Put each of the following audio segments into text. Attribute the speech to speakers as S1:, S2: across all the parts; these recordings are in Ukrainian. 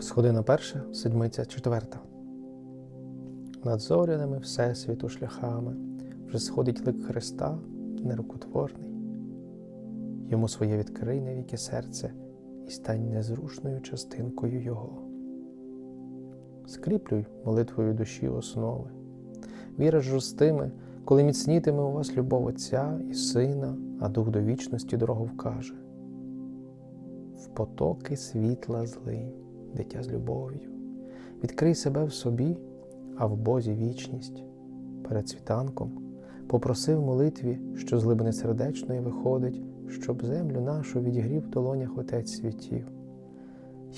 S1: Сходина перша, седмиця четверта. Над зоряними Всесвіту шляхами вже сходить лик Христа нерукотворний. Йому своє відкрий навіки серце і стань незрушною частинкою Його. Скріплюй молитвою душі основи. Віра ж коли міцнітиме у вас любов Отця і Сина, а Дух до вічності дорогу вкаже. В потоки світла злинь, дитя з любов'ю. Відкрий себе в собі, а в Бозі вічність. Перед світанком попроси в молитві, що з глибини сердечної виходить, щоб землю нашу відігрів в долонях Отець світів.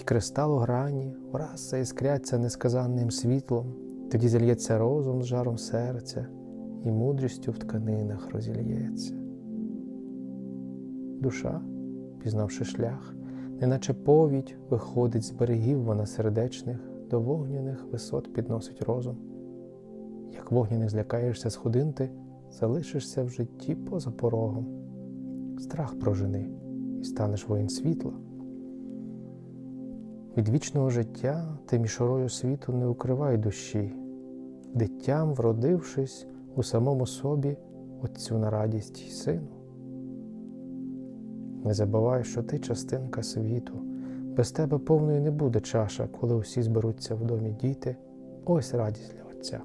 S1: І кристал у грані враз заіскряться несказанним світлом, тоді зальється розум з жаром серця, і мудрістю в тканинах розільється. Душа, пізнавши шлях, неначе повідь виходить з берегів вона сердечних, до вогняних висот підносить розум. Як вогняних злякаєшся сходинти, залишишся в житті поза порогом. Страх прожени і станеш воїн світла. Від вічного життя ти мішорою світу не укривай душі, дитям, вродившись у самому собі Отцю на радість й сину. Не забувай, що ти частинка світу, без тебе повною не буде чаша, коли усі зберуться в домі діти. Ось радість для Отця.